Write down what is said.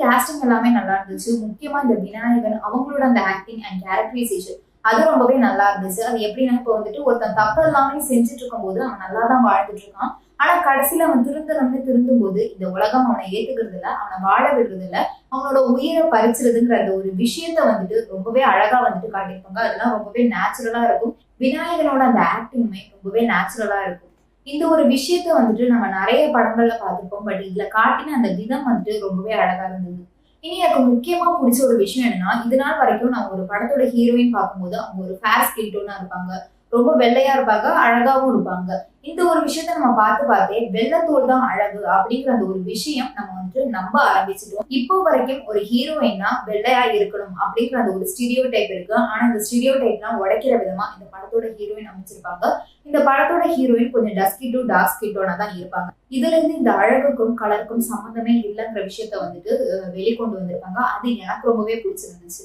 Casting எல்லாமே நல்லா இருந்துச்சு. முக்கியமா இந்த விநாயகன் அவங்களோட அந்த ஆக்டிங் அண்ட் கேரக்டரைசேஷன் அது ரொம்பவே நல்லா இருந்துச்சு. அது எப்படின்னா இப்போ வந்துட்டு ஒருத்தன் தப்பு எல்லாமே செஞ்சுட்டு இருக்கும்போது அவன் நல்லா தான் வாழ்ந்துட்டு இருக்கான் ஆனா கடைசியில அவன் திருந்தணும்னு திருந்தும் போது இந்த உலகம் அவனை ஏத்துக்கிறது இல்ல அவனை வாழ விடுறது இல்ல அவனோட உயிரை பறிச்சிருதுங்கிற அந்த ஒரு விஷயத்த வந்துட்டு ரொம்பவே அழகா வந்துட்டு காட்டியிருப்பாங்க. அதெல்லாம் ரொம்பவே நேச்சுரலா இருக்கும். விநாயகனோட அந்த ஆக்டிங்குமே ரொம்பவே நேச்சுரலா இருக்கும். இந்த ஒரு விஷயத்த வந்துட்டு நம்ம நிறைய படங்கள்ல பார்த்துருப்போம் பட் இதுல காட்டின அந்த விதம் வந்துட்டு ரொம்பவே அழகா இருந்தது. இனி எனக்கு முக்கியமா பிடிச்ச ஒரு விஷயம் என்னன்னா இது நாள் வரைக்கும் நான் ஒரு படத்தோட ஹீரோயின் பார்க்கும்போது அவங்க ஒரு ஃபேர் ஸ்கின் டோனா இருப்பாங்க. ரொம்ப வெள்ளையா இருப்பாங்க அழகாவும் இருப்பாங்க. இந்த ஒரு விஷயத்த நம்ம பார்த்து பார்த்தே வெள்ளத்தோல் தான் அழகு அப்படிங்கிற அந்த ஒரு விஷயம் நம்ம வந்துட்டு நம்ப ஆரம்பிச்சிட்டோம். இப்போ வரைக்கும் ஒரு ஹீரோயின்னா வெள்ளையா இருக்கணும் அப்படிங்கிற அந்த ஒரு ஸ்டீரியோ டைப் இருக்கு. ஆனா இந்த ஸ்டீரியோ டைப்லாம் உடைக்கிற விதமா இந்த படத்தோட ஹீரோயின் அமைச்சிருப்பாங்க. இந்த படத்தோட ஹீரோயின் கொஞ்சம் டஸ்கி டு டார்க் ஸ்கிட்டோனா தான் இருப்பாங்க. இதுல இருந்து இந்த அழகுக்கும் கலருக்கும் சம்மந்தமே இல்லைங்கிற விஷயத்த வந்துட்டு வெளிக்கொண்டு வந்திருப்பாங்க. அது எனக்கு ரொம்பவே பிடிச்சிருந்துச்சு.